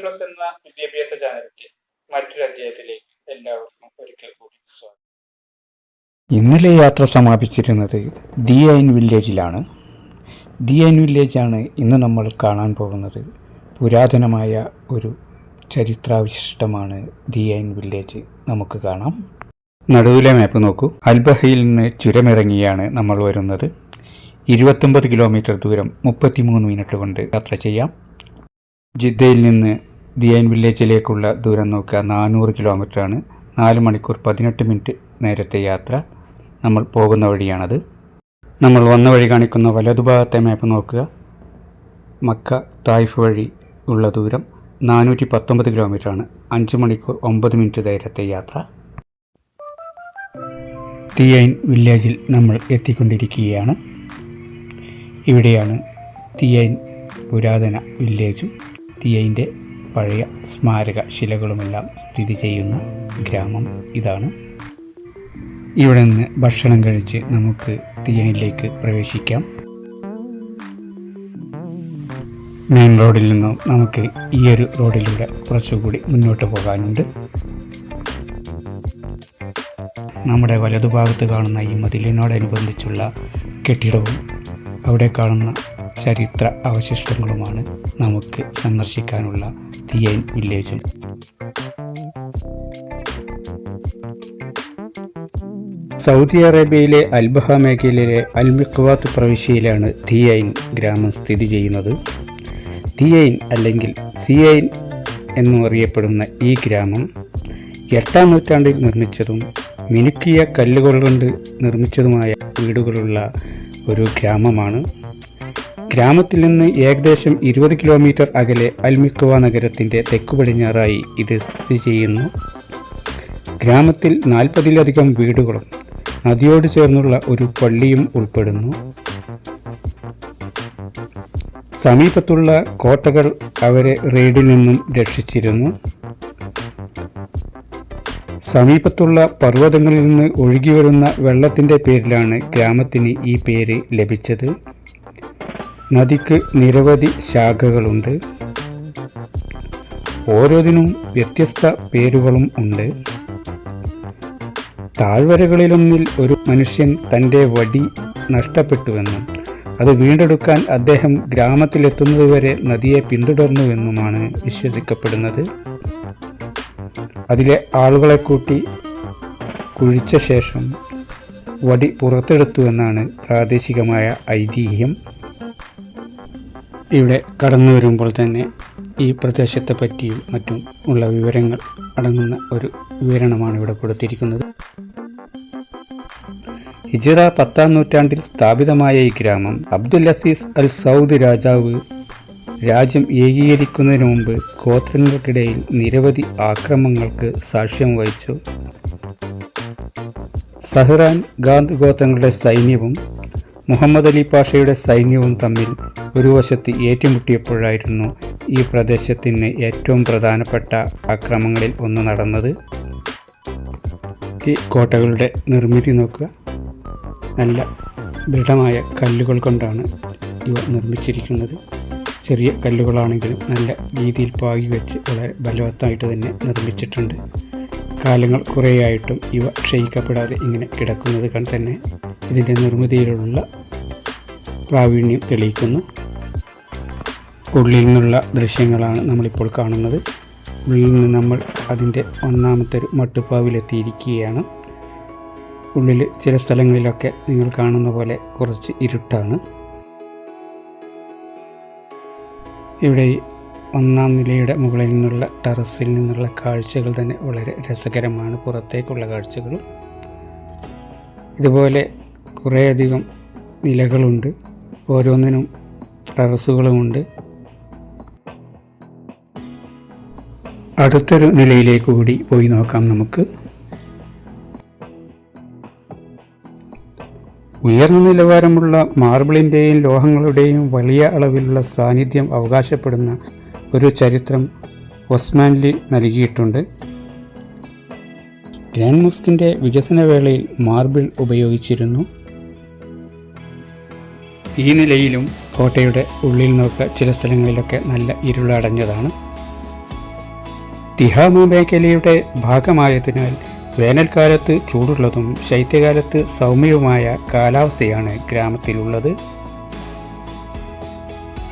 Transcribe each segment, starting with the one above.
Plus എന്ന വിദ്യാഭ്യാസ ചാനലിന്റെ മറ്റൊരു അധ്യായത്തിലേക്ക് എല്ലാവർക്കും ഒരിക്കൽ കൂടി സ്വാഗതം. ഇന്നലെ യാത്ര സമാപിച്ചിരുന്നത് ദി ഐൻ വില്ലേജിലാണ്. ദി ഐൻ വില്ലേജാണ് ഇന്ന് നമ്മൾ കാണാൻ പോകുന്നത്. പുരാതനമായ ഒരു ചരിത്രാവിശിഷ്ടമാണ് ദി ഐൻ വില്ലേജ്. നമുക്ക് കാണാം. നടുവിലെ മാപ്പ് നോക്കൂ. അൽബഹയിൽ നിന്ന് ചുരമിറങ്ങിയാണ് നമ്മൾ വരുന്നത്. ഇരുപത്തൊമ്പത് കിലോമീറ്റർ ദൂരം മുപ്പത്തിമൂന്ന് മിനിറ്റ് കൊണ്ട് യാത്ര ചെയ്യാം. ജിദ്ദയിൽ നിന്ന് ദിയൻ വില്ലേജിലേക്കുള്ള ദൂരം നോക്കുക. നാനൂറ് കിലോമീറ്ററാണ്. നാല് മണിക്കൂർ പതിനെട്ട് മിനിറ്റ് നേരത്തെ യാത്ര. നമ്മൾ പോകുന്ന വഴിയാണത്. നമ്മൾ വന്ന വഴി കാണിക്കുന്ന വലതുഭാഗത്തെ മാപ്പ് നോക്കുക. മക്ക തായ്ഫ് വഴി ഉള്ള ദൂരം നാനൂറ്റി പത്തൊമ്പത് കിലോമീറ്ററാണ്. അഞ്ച് മണിക്കൂർ ഒമ്പത് മിനിറ്റ് നേരത്തെ യാത്ര. തിയൈൻ വില്ലേജിൽ നമ്മൾ എത്തിക്കൊണ്ടിരിക്കുകയാണ്. ഇവിടെയാണ് തിയൈൻ പുരാതന വില്ലേജും. തിയൈന്റെ പഴയ സ്മാരക ശിലകളുമെല്ലാം സ്ഥിതി ചെയ്യുന്ന ഗ്രാമം ഇതാണ്. ഇവിടെ നിന്ന് ഭക്ഷണം കഴിച്ച് നമുക്ക് തിയൈനിലേക്ക് പ്രവേശിക്കാം. മെയിൻ റോഡിൽ നിന്നും നമുക്ക് ഈ ഒരു റോഡിലൂടെ കുറച്ചുകൂടി മുന്നോട്ട് പോകാനുണ്ട്. നമ്മുടെ വലതുഭാഗത്ത് കാണുന്ന ഈ മതിലിനോടനുബന്ധിച്ചുള്ള കെട്ടിടവും അവിടെ കാണുന്ന ചരിത്ര അവശിഷ്ടങ്ങളുമാണ് നമുക്ക് സന്ദർശിക്കാനുള്ള തിയൈൻ വില്ലേജും സൗദി അറേബ്യയിലെ അൽബഹ മേഖലയിലെ അൽ അൽമിഖ്വാത്ത് പ്രവിശ്യയിലാണ് തിയൈൻ ഗ്രാമം സ്ഥിതി ചെയ്യുന്നത്. തിയൈൻ അല്ലെങ്കിൽ സിയൈൻ എന്നും അറിയപ്പെടുന്ന ഈ ഗ്രാമം എട്ടാം നൂറ്റാണ്ടിൽ നിർമ്മിച്ചതും മിനുക്കിയ കല്ലുകൾ കൊണ്ട് നിർമ്മിച്ചതുമായ വീടുകളുള്ള ഒരു ഗ്രാമമാണ്. ഗ്രാമത്തിൽ നിന്ന് ഏകദേശം ഇരുപത് കിലോമീറ്റർ അകലെ അൽമിക്കുവ നഗരത്തിന്റെ തെക്കു പടിഞ്ഞാറായി ഇത് സ്ഥിതി ചെയ്യുന്നു. ഗ്രാമത്തിൽ നാൽപ്പതിലധികം വീടുകളും നദിയോട് ചേർന്നുള്ള ഒരു പള്ളിയും ഉൾപ്പെടുന്നു. സമീപത്തുള്ള കോട്ടകൾ അവരെ റെയ്ഡിൽ നിന്നും രക്ഷിച്ചിരുന്നു. സമീപത്തുള്ള പർവതങ്ങളിൽ നിന്ന് ഒഴുകി വരുന്ന വെള്ളത്തിന്റെ പേരിലാണ് ഗ്രാമത്തിന് ഈ പേര് ലഭിച്ചത്. നദിക്ക് നിരവധി ശാഖകളുണ്ട്. ഓരോന്നിനും വ്യത്യസ്ത പേരുകളും ഉണ്ട്. താഴ്വരകളിലൊന്നിൽ ഒരു മനുഷ്യൻ തന്റെ വടി നഷ്ടപ്പെട്ടുവെന്നും അത് വീണ്ടെടുക്കാൻ അദ്ദേഹം ഗ്രാമത്തിലെത്തുന്നതുവരെ നദിയെ പിന്തുടർന്നുവെന്നുമാണ് വിശ്വസിക്കപ്പെടുന്നത്. അതിലെ ആളുകളെ കൂട്ടി കുഴിച്ച ശേഷം വടി പുറത്തെടുത്തു എന്നാണ് പ്രാദേശികമായ ഐതിഹ്യം. ഇവിടെ കടന്നു വരുമ്പോൾ തന്നെ ഈ പ്രദേശത്തെ പറ്റിയും മറ്റും ഉള്ള വിവരങ്ങൾ അടങ്ങുന്ന ഒരു വിവരണമാണ് ഇവിടെ കൊടുത്തിരിക്കുന്നത്. ഹിജിറ പത്താം നൂറ്റാണ്ടിൽ സ്ഥാപിതമായ ഈ ഗ്രാമം അബ്ദുൽ അസീസ് അൽ സൗദ് രാജാവ് രാജ്യം ഏകീകരിക്കുന്നതിന് മുമ്പ് ഗോത്രങ്ങൾക്കിടയിൽ നിരവധി ആക്രമങ്ങൾക്ക് സാക്ഷ്യം വഹിച്ചു. സഹ്റാൻ ഗാന്ധ് ഗോത്രങ്ങളുടെ സൈന്യവും മുഹമ്മദ് അലി പാഷയുടെ സൈന്യവും തമ്മിൽ ഒരു വശത്ത് ഏറ്റുമുട്ടിയപ്പോഴായിരുന്നു ഈ പ്രദേശത്തിന് ഏറ്റവും പ്രധാനപ്പെട്ട ആക്രമണങ്ങളിൽ ഒന്ന് നടന്നത്. ഈ കോട്ടകളുടെ നിർമ്മിതി നോക്കുക. നല്ല ദൃഢമായ കല്ലുകൾ കൊണ്ടാണ് ഇവ നിർമ്മിച്ചിരിക്കുന്നത്. ചെറിയ കല്ലുകളാണെങ്കിലും നല്ല രീതിയിൽ പാകി വെച്ച് വളരെ ബലവത്തായിട്ട് തന്നെ നിർമ്മിച്ചിട്ടുണ്ട്. കാലങ്ങൾ കുറേയായിട്ടും ഇവ ക്ഷയിക്കപ്പെടാതെ ഇങ്ങനെ കിടക്കുന്നത് കണ്ട് തന്നെ ഇതിന്റെ നിർമ്മിതിയിലുള്ള പ്രാവീണ്യം തെളിയിക്കുന്നു. ഉള്ളിൽ നിന്നുള്ള ദൃശ്യങ്ങളാണ് നമ്മളിപ്പോൾ കാണുന്നത്. ഉള്ളിൽ നിന്ന് നമ്മൾ അതിന്റെ ഒന്നാമത്തെ ഒരു മട്ടുപ്പാവിലെത്തിയിരിക്കുകയാണ്. ഉള്ളിൽ ചില സ്ഥലങ്ങളിലൊക്കെ നിങ്ങൾ കാണുന്ന പോലെ കുറച്ച് ഇരുട്ടാണ്. ഇവിടെ ഒന്നാം നിലയുടെ മുകളിൽ നിന്നുള്ള ടെറസിൽ നിന്നുള്ള കാഴ്ചകൾ തന്നെ വളരെ രസകരമാണ്. പുറത്തേക്കുള്ള കാഴ്ചകൾ ഇതുപോലെ കുറേയധികം നിലകളുണ്ട്. ഓരോന്നിനും ടെറസുകളുമുണ്ട് അടുത്തൊരു നിലയിലേക്ക് കൂടി പോയി നോക്കാം നമുക്ക്. ഉയർന്ന നിലവാരമുള്ള മാർബിളിന്റെയും ലോഹങ്ങളുടെയും വലിയ അളവിലുള്ള സാന്നിധ്യം അവകാശപ്പെടുന്ന ഒരു ചരിത്രം ഒസ്മാൻലി നൽകിയിട്ടുണ്ട്. ഗ്രാൻഡ് മോസ്കിന്റെ വികസന വേളയിൽ മാർബിൾ ഉപയോഗിച്ചിരുന്നു. ഈ നിലയിലും കോട്ടയുടെ ഉള്ളിൽ നോക്ക ചില സ്ഥലങ്ങളിലൊക്കെ നല്ല ഇരുളടഞ്ഞതാണ്. തിഹാമ മേഖലയുടെ ഭാഗമായതിനാൽ വേനൽക്കാലത്ത് ചൂടുള്ളതും ശൈത്യകാലത്ത് സൗമ്യവുമായ കാലാവസ്ഥയാണ് ഗ്രാമത്തിലുള്ളത്.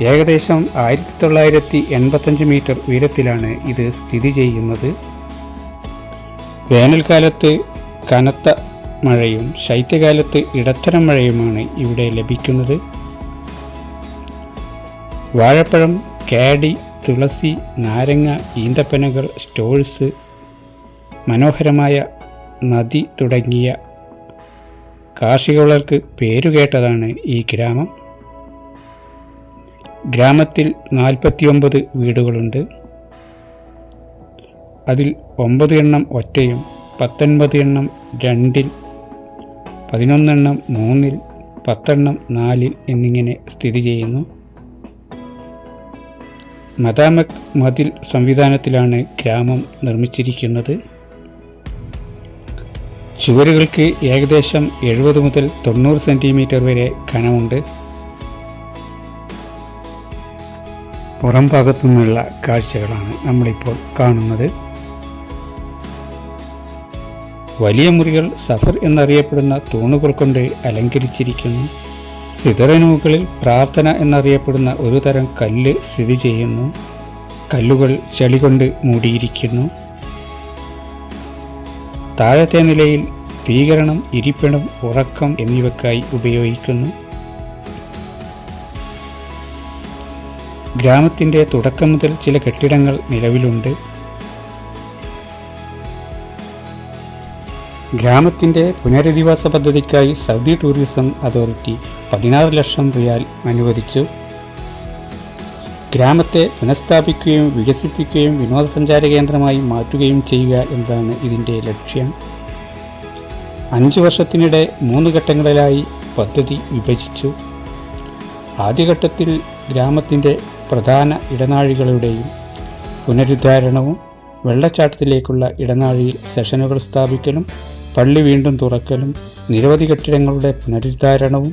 ഏകദേശം ആയിരത്തി തൊള്ളായിരത്തി എൺപത്തഞ്ച് മീറ്റർ ഉയരത്തിലാണ് ഇത് സ്ഥിതി ചെയ്യുന്നത്. വേനൽക്കാലത്ത് കനത്ത മഴയും ശൈത്യകാലത്ത് ഇടത്തരം മഴയുമാണ് ഇവിടെ ലഭിക്കുന്നത്. വാഴപ്പഴം കാടി തുളസി നാരങ്ങ ഈന്തപ്പനകൾ സ്റ്റോൾസ് മനോഹരമായ നദി തുടങ്ങിയ കാർഷിക വിളകൾക്ക് പേരുകേട്ടതാണ് ഈ ഗ്രാമം. ഗ്രാമത്തിൽ നാൽപ്പത്തിയൊമ്പത് വീടുകളുണ്ട്. അതിൽ ഒമ്പത് എണ്ണം ഒറ്റയും പത്തൊൻപത് എണ്ണം രണ്ടിൽ പതിനൊന്നെണ്ണം മൂന്നിൽ പത്തെണ്ണം നാലിൽ എന്നിങ്ങനെ സ്ഥിതി ചെയ്യുന്നു. മദാമക് മതിൽ സംവിധാനത്തിലാണ് ഗ്രാമം നിർമ്മിച്ചിരിക്കുന്നത്. ചുവരുകൾക്ക് ഏകദേശം എഴുപത് മുതൽ തൊണ്ണൂറ് സെന്റിമീറ്റർ വരെ കനമുണ്ട്. പുറം ഭാഗത്തു നിന്നുള്ള കാഴ്ചകളാണ് നമ്മളിപ്പോൾ കാണുന്നത്. വലിയ മുറികൾ സഫർ എന്നറിയപ്പെടുന്ന തൂണുകൾ കൊണ്ട് അലങ്കരിച്ചിരിക്കുന്നു. സിതറിന് മുകളിൽ പ്രാർത്ഥന എന്നറിയപ്പെടുന്ന ഒരു തരം കല്ല് സ്ഥിതി ചെയ്യുന്നു. കല്ലുകൾ ചെളി കൊണ്ട് മൂടിയിരിക്കുന്നു. താഴത്തെ നിലയിൽ തീകരണം ഇരിപ്പിടം ഉറക്കം എന്നിവയ്ക്കായി ഉപയോഗിക്കുന്നു. ഗ്രാമത്തിന്റെ തുടക്കം മുതൽ ചില കെട്ടിടങ്ങൾ നിലവിലുണ്ട്. ഗ്രാമത്തിന്റെ പുനരധിവാസ പദ്ധതിക്കായി സൗദി ടൂറിസം അതോറിറ്റി പതിനാറ് ലക്ഷം റിയാൽ അനുവദിച്ചു. ഗ്രാമത്തെ പുനഃസ്ഥാപിക്കുകയും വികസിപ്പിക്കുകയും വിനോദസഞ്ചാര കേന്ദ്രമായി മാറ്റുകയും ചെയ്യുക എന്നതാണ് ഇതിന്റെ ലക്ഷ്യം. അഞ്ച് വർഷത്തിനിടെ മൂന്ന് ഘട്ടങ്ങളിലായി പദ്ധതി വിഭജിച്ചു. ആദ്യഘട്ടത്തിൽ ഗ്രാമത്തിന്റെ പ്രധാന ഇടനാഴികളുടെയും പുനരുദ്ധാരണവും വെള്ളച്ചാട്ടത്തിലേക്കുള്ള ഇടനാഴിയിൽ സെഷനുകൾ സ്ഥാപിക്കലും പള്ളി വീണ്ടും തുറക്കലും നിരവധി കെട്ടിടങ്ങളുടെ പുനരുദ്ധാരണവും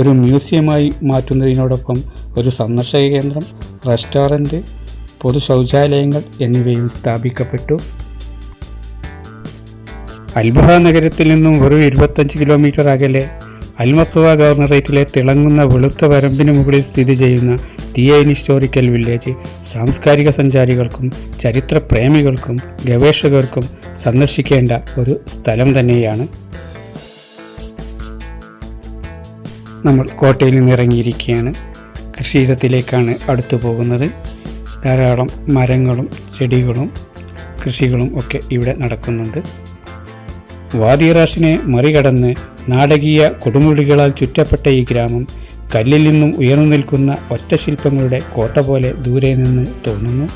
ഒരു മ്യൂസിയമായി മാറ്റുന്നതിനോടൊപ്പം ഒരു സന്ദർശക കേന്ദ്രം റെസ്റ്റോറന്റ് പൊതു ശൗചാലയങ്ങൾ എന്നിവയും സ്ഥാപിക്കപ്പെട്ടു. അൽബഹ നഗരത്തിൽ നിന്നും വെറും ഇരുപത്തഞ്ച് കിലോമീറ്റർ അകലെ അൽമത്തുവ ഗവർണറേറ്റിലെ തിളങ്ങുന്ന വെളുത്ത വരമ്പിന് മുകളിൽ സ്ഥിതി ചെയ്യുന്ന തിയൈൻ ഹിസ്റ്റോറിക്കൽ വില്ലേജ് സാംസ്കാരിക സഞ്ചാരികൾക്കും ചരിത്രപ്രേമികൾക്കും ഗവേഷകർക്കും സന്ദർശിക്കേണ്ട ഒരു സ്ഥലം തന്നെയാണ്. നമ്മൾ കോട്ടയിൽ നിന്ന് ഇറങ്ങിയിരിക്കുകയാണ് കൃഷിയിടത്തിലേക്കാണ് അടുത്തു പോകുന്നത്. ധാരാളം മരങ്ങളും ചെടികളും കൃഷികളും ഒക്കെ ഇവിടെ നടക്കുന്നുണ്ട്. വാദിറാഷിനെ മറികടന്ന് നാടകീയ കൊടുമുടികളാൽ ചുറ്റപ്പെട്ട ഈ ഗ്രാമം കല്ലിൽ നിന്നും ഉയർന്നു നിൽക്കുന്ന ഒറ്റ ശില്പങ്ങളുടെ കോട്ട പോലെ ദൂരെ നിന്ന് തോന്നുന്നു.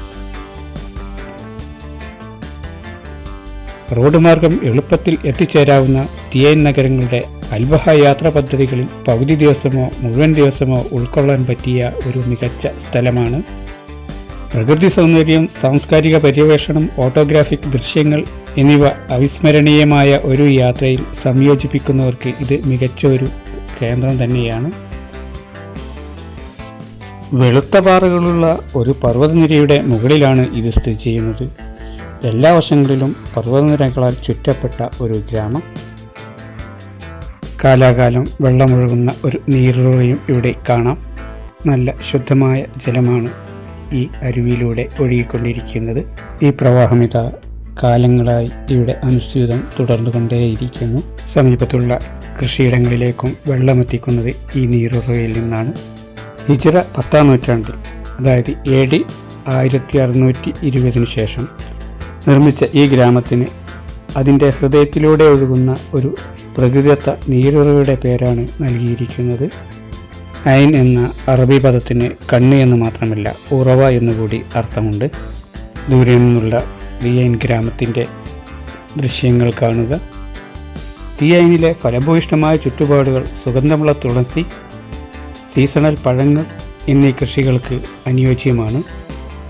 റോഡ് മാർഗം എളുപ്പത്തിൽ എത്തിച്ചേരാവുന്ന തിയൻ നഗരങ്ങളുടെ അൽബഹ യാത്രാ പദ്ധതികളിൽ പകുതി ദിവസമോ മുഴുവൻ ദിവസമോ ഉൾക്കൊള്ളാൻ പറ്റിയ ഒരു മികച്ച സ്ഥലമാണ്. പ്രകൃതി സൗന്ദര്യം സാംസ്കാരിക പര്യവേഷണം ഓട്ടോഗ്രാഫിക് ദൃശ്യങ്ങൾ എന്നിവ അവിസ്മരണീയമായ ഒരു യാത്രയിൽ സംയോജിപ്പിക്കുന്നവർക്ക് ഇത് മികച്ച ഒരു കേന്ദ്രം തന്നെയാണ്. വെളുത്ത പാറകളുള്ള ഒരു പർവതനിരയുടെ മുകളിലാണ് ഇത് സ്ഥിതി ചെയ്യുന്നത്. എല്ലാ വശങ്ങളിലും പർവതനിരകളാൽ ചുറ്റപ്പെട്ട ഒരു ഗ്രാമം. കാലാകാലം വെള്ളമൊഴുകുന്ന ഒരു നീരുറവയും ഇവിടെ കാണാം. നല്ല ശുദ്ധമായ ജലമാണ് ഈ അരുവിയിലൂടെ ഒഴുകിക്കൊണ്ടിരിക്കുന്നത്. ഈ പ്രവാഹമിത കാലങ്ങളായി ഇവിടെ അനുസ്യൂതം തുടർന്നുകൊണ്ടേയിരിക്കുന്നു. സമീപത്തുള്ള കൃഷിയിടങ്ങളിലേക്കും വെള്ളമെത്തിക്കുന്നത് ഈ നീരുറവയിൽ നിന്നാണ്. ഹിജറ പത്താം നൂറ്റാണ്ടിൽ അതായത് എ ഡി ആയിരത്തി അറുന്നൂറ്റി ഇരുപതിനു ശേഷം നിർമ്മിച്ച ഈ ഗ്രാമത്തിന് അതിന്റെ ഹൃദയത്തിലൂടെ ഒഴുകുന്ന ഒരു പ്രകൃതിദത്ത നീരുറവയുടെ പേരാണ് നൽകിയിരിക്കുന്നത്. ഐൻ എന്ന അറബി പദത്തിന് കണ്ണ് എന്ന് മാത്രമല്ല ഉറവ എന്നുകൂടി അർത്ഥമുണ്ട്. ദൂരെ നിന്നുള്ള ദിയൈൻ ഗ്രാമത്തിന്റെ ദൃശ്യങ്ങൾ കാണുക. ദിയൈനിലെ ഫലഭൂയിഷ്ടമായ ചുറ്റുപാടുകൾ സുഗന്ധമുള്ള തുളസി സീസണൽ പഴങ്ങൾ എന്നീ കൃഷികൾക്ക് അനുയോജ്യമാണ്.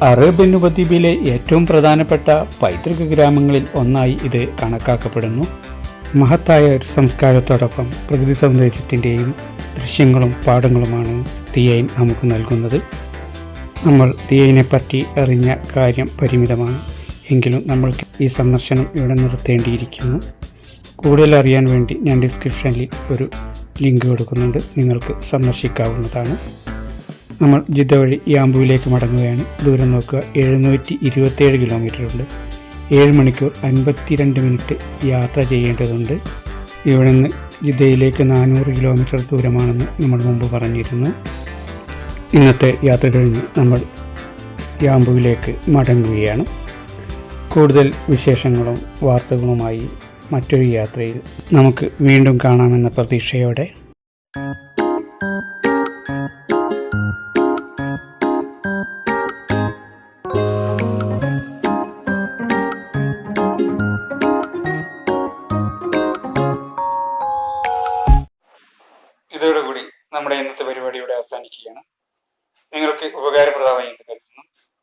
അറേബ്യൻ ഉപദ്വീപിലെ ഏറ്റവും പ്രധാനപ്പെട്ട പൈതൃക ഗ്രാമങ്ങളിൽ ഒന്നായി ഇത് കണക്കാക്കപ്പെടുന്നു. മഹത്തായ ഒരു സംസ്കാരത്തോടൊപ്പം പ്രകൃതി സൗന്ദര്യത്തിന്റെയും ദൃശ്യങ്ങളും പാഠങ്ങളുമാണ് തിയൈൻ നമുക്ക് നൽകുന്നത്. നമ്മൾ തിയൈനെപ്പറ്റി അറിഞ്ഞ കാര്യം പരിമിതമാണ്. എങ്കിലും നമ്മൾക്ക് ഈ സന്ദർശനം ഇവിടെ നിർത്തേണ്ടിയിരിക്കുന്നു. കൂടുതൽ അറിയാൻ വേണ്ടി ഞാൻ ഡിസ്ക്രിപ്ഷനിൽ ഒരു ലിങ്ക് കൊടുക്കുന്നുണ്ട്. നിങ്ങൾക്ക് സന്ദർശിക്കാവുന്നതാണ്. നമ്മൾ ജിദ്ദ വഴി യാമ്പുവിലേക്ക് മടങ്ങുകയാണ്. ദൂരം നോക്കുക എഴുന്നൂറ്റി ഇരുപത്തേഴ് കിലോമീറ്റർ ഉണ്ട്. ഏഴ് മണിക്കൂർ അൻപത്തിരണ്ട് മിനിറ്റ് യാത്ര ചെയ്യേണ്ടതുണ്ട്. ഇവിടെ നിന്ന് ജിദ്ദയിലേക്ക് നാനൂറ് കിലോമീറ്റർ ദൂരമാണെന്ന് നമ്മൾ മുമ്പ് പറഞ്ഞിരുന്നു. ഇന്നത്തെ യാത്ര കഴിഞ്ഞ് നമ്മൾ യാമ്പുവിലേക്ക് മടങ്ങുകയാണ്. കൂടുതൽ വിശേഷങ്ങളും വാർത്തകളുമായി മറ്റൊരു യാത്രയിൽ നമുക്ക് വീണ്ടും കാണാമെന്ന പ്രതീക്ഷയോടെ ഇതോടുകൂടി നമ്മുടെ ഇന്നത്തെ പരിപാടി അവസാനിക്കുകയാണ്. നിങ്ങൾക്ക് ഉപകാരപ്രദമായി എന്ന് കരുതുന്നു.